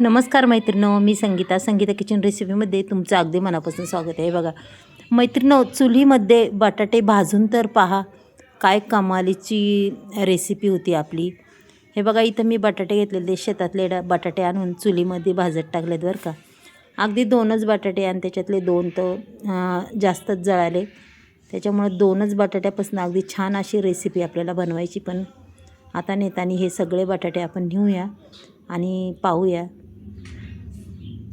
नमस्कार मैत्रिणो मी संगीता. संगीता किचन रेसिपीमध्ये तुमचं अगदी मनापासून स्वागत आहे. बघा मैत्रिणो चुलीमध्ये बटाटे भाजून तर पहा काय कमालीची रेसिपी होती आपली. हे बघा इथं मी बटाटे घेतलेले शेतातले बटाटे आणून चुलीमध्ये भाजत टाकलेत बरं का. अगदी दोनच बटाटे आणि त्याच्यातले दोन तर जास्तच जळाले. त्याच्यामुळं दोनच बटाट्यापासून अगदी छान अशी रेसिपी आपल्याला बनवायची. पण आता नेतानी हे सगळे बटाटे आपण नेऊया आणि पाहूया.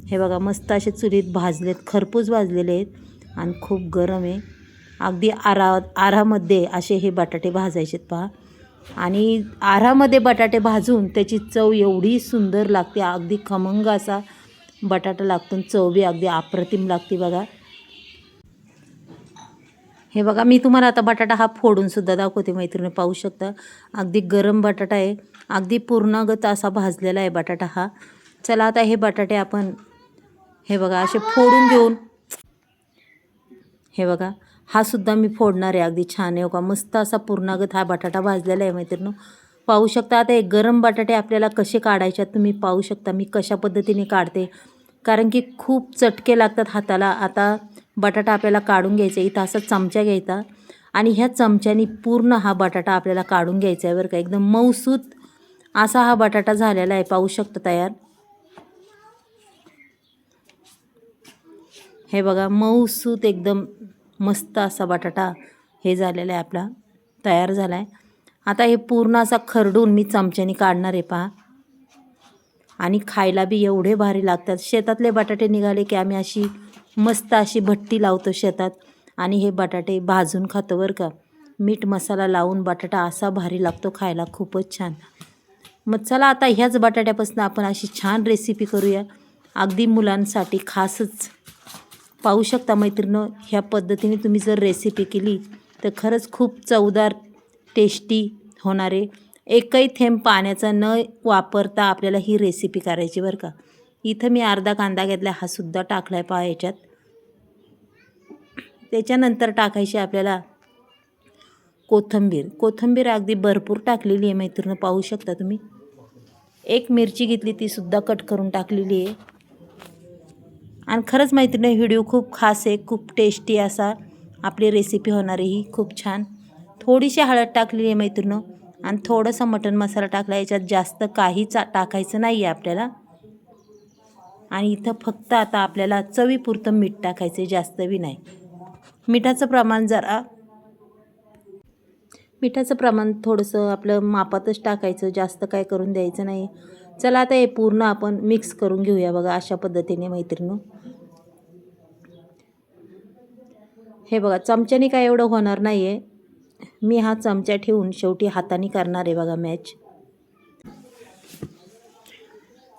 हे बघा मस्त असे चुलीत भाजलेत खरपूस भाजलेले आहेत आणि खूप गरम आहे. अगदी आरा आरामध्ये असे हे बटाटे भाजायचेत पहा. आणि आरामध्ये बटाटे भाजून त्याची चव एवढी सुंदर लागते अगदी खमंग असा बटाटा लागतो आणि चव बी अगदी अप्रतिम लागते बघा. हे बघा मी तुम्हाला आता बटाटा हा फोडूनसुद्धा दाखवते मैत्रिणी पाहू शकता. अगदी गरम बटाटा आहे अगदी पूर्णागत असा भाजलेला आहे बटाटा हा. चला आता हे बटाटे आपण हे बघा असे फोडून घेऊन हे बघा हा सुद्धा मी फोडणार आहे. अगदी छान आहे. हो का? मस्त असा पूर्णागत हा बटाटा भाजलेला आहे मैत्रिणी पाहू शकता आता हे गरम बटाटे आपल्याला कसे काढायचे तुम्ही पाहू शकता. मी कशा पद्धतीने काढते. कारण की खूप चटके लागतात हाताला. आता बटाटा आपल्याला काढून घ्यायचा आहे. इथं असा चमचा घ्यायचा. आणि ह्या चमच्याने पूर्ण हा बटाटा आपल्याला काढून घ्यायचा आहे बरं का. एकदम मऊसूत असा हा बटाटा झालेला आहे. पाहू शकता तयार. हे बघा मऊसूत एकदम मस्त असा बटाटा हे झालेला आहे आपला तयार झाला आहे आता हे पूर्ण असा खरडून मी चमच्याने काढणार आहे पहा. आणि खायला बी एवढे भारी लागतात. शेतातले बटाटे निघाले की आम्ही अशी मस्त अशी भट्टी लावतो शेतात. आणि हे बटाटे भाजून खातो बरं का. मीठ मसाला लावून बटाटा असा भारी लागतो खायला खूपच छान. मग चला आता ह्याच बटाट्यापासून आपण अशी छान रेसिपी करूया. अगदी मुलांसाठी खासच. पाहू शकता मैत्रिणं ह्या पद्धतीने तुम्ही जर रेसिपी केली तर खरंच खूप चवदार टेस्टी होणारे एकही थेंब पाण्याचा न वापरता आपल्याला ही रेसिपी करायची बरं का. इथं मी अर्धा कांदा घेतला हा सुद्धा टाकला आहे पहा याच्यात. त्याच्यानंतर टाकायची आपल्याला कोथंबीर. कोथंबीर अगदी भरपूर टाकलेली आहे मैत्रिणं पाहू शकता तुम्ही. एक मिरची घेतली ती सुद्धा कट करून टाकलेली आहे. आणि खरंच मैत्रिणी व्हिडिओ खूप खास आहे खूप टेस्टी असा. आपली रेसिपी होणार आहे ही खूप छान. थोडीशी हळद टाकलेली आहे मैत्रिणं आणि थोडंसं मटण मसाला टाकला याच्यात जास्त काही चा टाकायचं नाही आहे आपल्याला. आणि इथं फक्त आता आपल्याला चवीपुरतं मीठ टाकायचं आहे जास्त बी नाही. मिठाचं प्रमाण जरा मिठाचं प्रमाण थोडंसं आपलं मापातच टाकायचं जास्त काय करून द्यायचं नाही. चला आता हे पूर्ण आपण मिक्स करून घेऊया बघा अशा पद्धतीने मैत्रिणी. हे बघा चमच्याने काय एवढं होणार नाही आहे मी हा चमचा ठेवून शेवटी हाताने करणार आहे बघा मॅच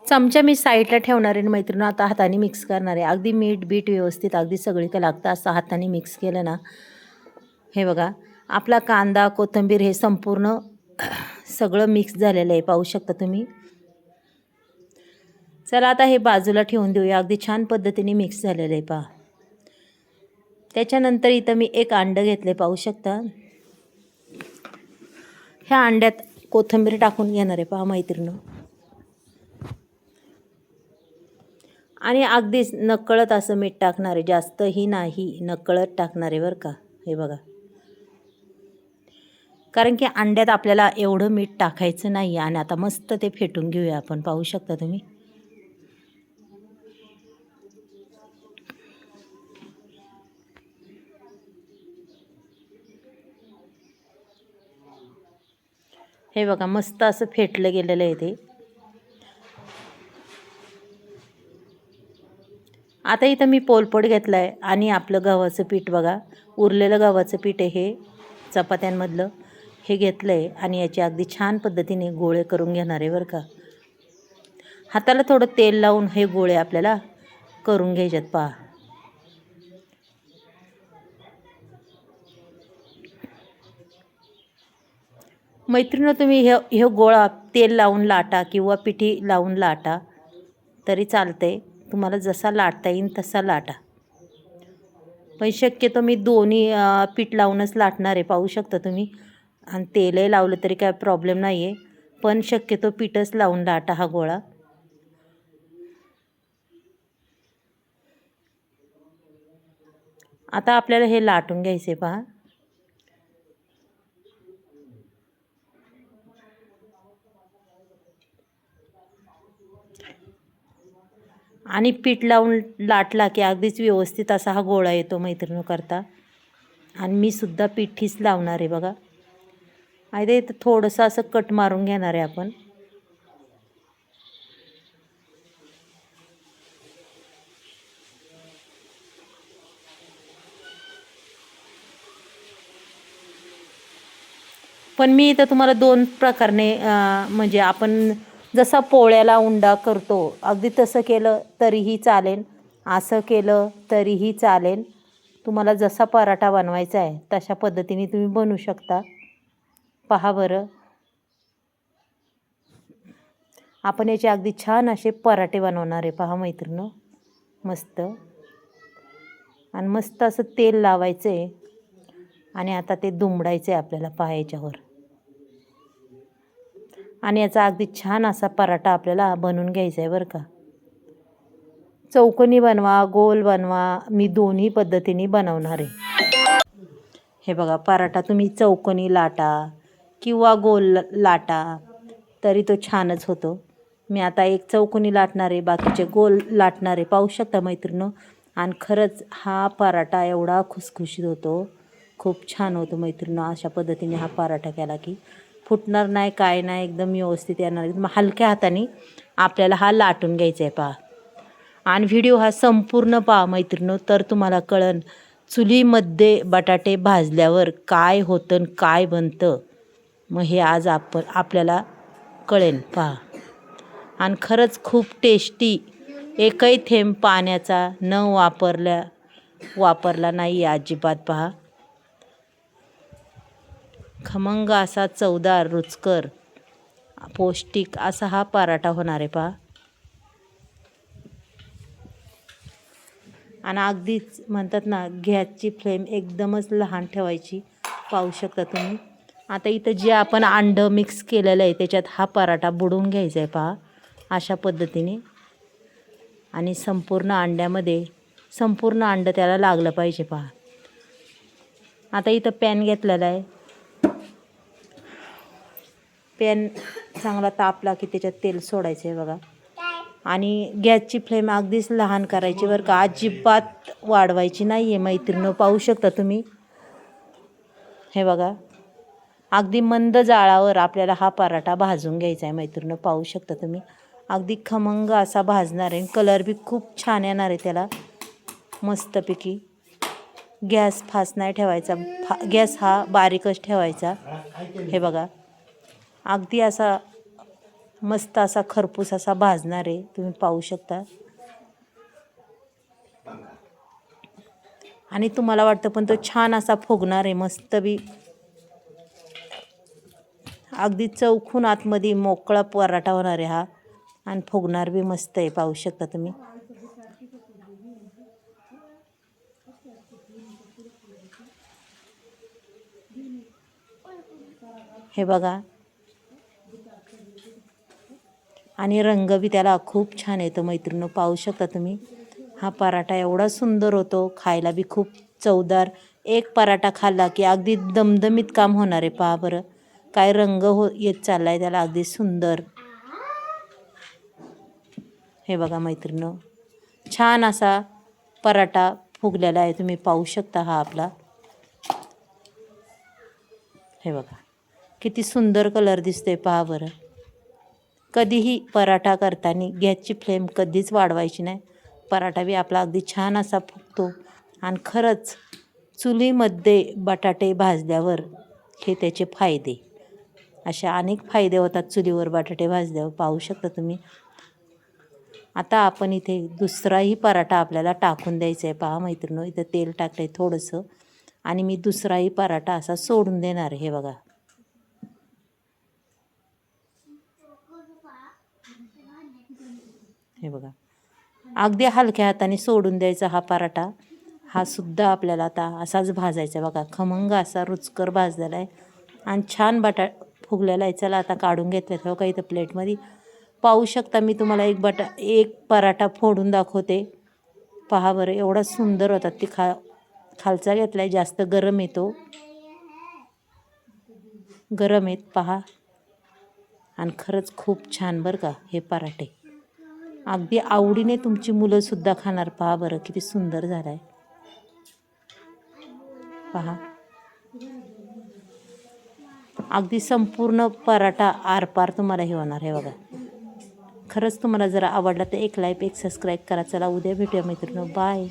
चमचा मी साईडला ठेवणार आहे मैत्रिणी आता हाताने मिक्स करणार आहे. अगदी मीठ बीट व्यवस्थित अगदी सगळी सगळीकडे लागतं असं हाताने मिक्स केलं ना. हे बघा आपला कांदा कोथिंबीर हे संपूर्ण सगळं मिक्स झालेलं आहे. पाहू शकता तुम्ही. चला आता हे बाजूला ठेवून देऊया. अगदी छान पद्धतीने मिक्स झालेलं आहे पहा. त्याच्यानंतर इथं मी एक अंडं घेतले पाहू शकता. ह्या अंड्यात कोथिंबीर टाकून घेणार आहे पहा मैत्रिणं. आणि अगदीच नकळत असं मीठ टाकणार आहे. जास्तही नाही नकळत टाकणार आहे बरं का. हे बघा. कारण की अंड्यात आपल्याला एवढं मीठ टाकायचं नाही आणि आता मस्त ते फेटून घेऊया आपण. पाहू शकता तुम्ही? हे बघा मस्त असं फेटलं गेलेलं आहे ते. आता इथं मी पोलपट घेतला आहे आणि आपलं गव्हाचं पीठ बघा उरलेलं गव्हाचं पीठ आहे हे चपात्यांमधलं. हे घेतलं आहे आणि याचे अगदी छान पद्धतीने गोळे करून घेणार आहे बरं का. हाताला थोडं तेल लावून हे गोळे आपल्याला करून घ्यायच्यात पहा. मैत्रिणं तुम्ही हे हे गोळा तेल लावून लाटा किंवा पिठी लावून लाटा तरी चालते तुम्हाला जसा लाटता येईल तसा लाटा. पण शक्यतो मी दोन्ही पीठ लावूनच लाटणार आहे पाहू शकता तुम्ही. आणि तेलही लावलं तरी काय प्रॉब्लेम नाही आहे पण शक्यतो पीठच लावून लाटा हा गोळा. आता आपल्याला हे लाटून घ्यायचे पहा. आणि पीठ लावून लाटला की अगदीच व्यवस्थित असा हा गोळा येतो मैत्रिणी करता आणि मी सुद्धा पिठीच लावणार आहे बघा. आणि ते थोडंसं असं कट मारून घेणार आहे आपण. पण मी इथं तुम्हाला दोन प्रकारने म्हणजे आपण जसा पोळ्याला उंडा करतो अगदी तसं केलं तरीही चालेल असं केलं तरीही चालेल. तुम्हाला जसा पराठा बनवायचा आहे तशा पद्धतीने तुम्ही बनवू शकता. पहा बरं. आपण याचे अगदी छान असे पराठे बनवणार आहे पहा मैत्रिणं. मस्त. आणि मस्त असं तेल लावायचं आहे आणि आता ते दुमडायचं आहे आपल्याला पहा याच्यावर आणि याचा अगदी छान असा पराठा आपल्याला बनवून घ्यायचा आहे बरं का. चौकोनी बनवा गोल बनवा मी दोन्ही पद्धतीने बनवणार आहे. हे बघा पराठा तुम्ही चौकोनी लाटा किंवा गोल लाटा तरी तो छानच होतो. मी आता एक चौकोनी लाटणार आहे बाकीचे गोल लाटणार आहे. पाहू शकता मैत्रिणं आणि खरंच हा पराठा एवढा खुसखुशीत होतो. खूप छान होतो मैत्रिणं अशा पद्धतीने हा पराठा केला की. फुटणार नाही काय नाही एकदम व्यवस्थित येणार एकदम हलक्या हाताने आपल्याला हा लाटून घ्यायचा आहे पहा. आणि व्हिडिओ हा संपूर्ण पहा मैत्रिणं तर तुम्हाला कळन चुलीमध्ये बटाटे भाजल्यावर काय होतं काय बनतं मग हे आज आपण आपल्याला कळेल पहा. आणि खरंच खूप टेस्टी एकही थेंब पाण्याचा न वापरल्या वापरला नाही अजिबात पहा. खमंग असा चवदार रुचकर पौष्टिक असा हा पराठा होणार आहे पहा. आणि अगदीच म्हणतात ना गॅसची फ्लेम एकदमच लहान ठेवायची पाहू शकता तुम्ही. आता इथं जे आपण अंडं मिक्स केलेलं आहे त्याच्यात हा पराठा बुडवून घ्यायचा आहे पहा अशा पद्धतीने. आणि संपूर्ण अंड्यामध्ये संपूर्ण अंडं त्याला लागलं पाहिजे पहा. आता इथं पॅन घेतलेला आहे. पॅन चांगला तापला की त्याच्यात तेल सोडायचं आहे बघा आणि गॅसची फ्लेम अगदीच लहान करायची बरं का. अजिबात वाढवायची नाही आहे मैत्रिणं पाहू शकता तुम्ही. हे बघा. अगदी मंद जाळावर आपल्याला हा पराठा भाजून घ्यायचा आहे मैत्रिणं पाहू शकता तुम्ही. अगदी खमंग असा भाजणार आहे. कलर बी खूप छान येणार आहे त्याला. मस्तपैकी. गॅस फास्ट नाही ठेवायचा. फा गॅस हा बारीकच ठेवायचा. हे बघा. अगदी असा मस्त असा खरपूस असा भाजणार आहे. तुम्ही पाहू शकता. आणि तुम्हाला वाटतं पण तो छान असा फुगणार आहे मस्त बी. अगदी चौखून आतमध्ये मोकळा पराठा होणार आहे हा. आणि फुगणार बी मस्त आहे पाहू शकता तुम्ही. हे बघा. आणि रंग बी त्याला खूप छान येतो. मैत्रिणी पाहू शकता तुम्ही. हा पराठा एवढा सुंदर होतो. खायला बी खूप चवदार. एक पराठा खाल्ला की अगदी दमदमीत काम होणार आहे. पहा बरं. काय रंग हो येत चालला आहे त्याला. अगदी सुंदर. हे बघा मैत्रिणं छान असा पराठा फुगलेला आहे. तुम्ही पाहू शकता हा आपला. हे बघा. किती सुंदर कलर दिसतोय. पहा बरं. कधीही पराठा करताना गॅसची फ्लेम कधीच वाढवायची नाही. पराठा बी आपला अगदी छान असा फुगतो आणि खरंच चुलीमध्ये बटाटे भाजल्यावर हे त्याचे फायदे. अशा अनेक फायदे होतात चुलीवर बटाटे भाजल्यावर. पाहू शकता तुम्ही. आता आपण इथे दुसराही पराठा आपल्याला टाकून द्यायचा आहे. पहा मैत्रिणी इथं तेल टाकलं आहे थोडंसं. आणि मी दुसराही पराठा असा सोडून देणार हे बघा. हे बघा. अगदी हलक्या हाताने सोडून द्यायचा हा पराठा. हा सुद्धा आपल्याला आता असाच भाजायचा बघा. खमंग असा रुचकर भाजलेला आहे. आणि छान बटा फुगलेला आहे. चला आता काढून घेतलं हो का इथं प्लेटमध्ये. पाहू शकता मी तुम्हाला एक बटा एक पराठा फोडून दाखवते. पहा बरं एवढा सुंदर होता. ती खा खालचा घेतला आहे जास्त गरम येतो गरम आहेत पहा. आणि खरंच खूप छान बरं का हे पराठे. अगदी आवडीने तुमची मुलंसुद्धा खाणार पहा बरं किती सुंदर झालं आहे पहा. अगदी संपूर्ण पराठा आरपार तुम्हाला हे होणार आहे बघा. खरंच तुम्हाला जर आवडला तर एक लाईक एक सबस्क्राईब करा. चला उद्या भेटूया मैत्रिणी बाय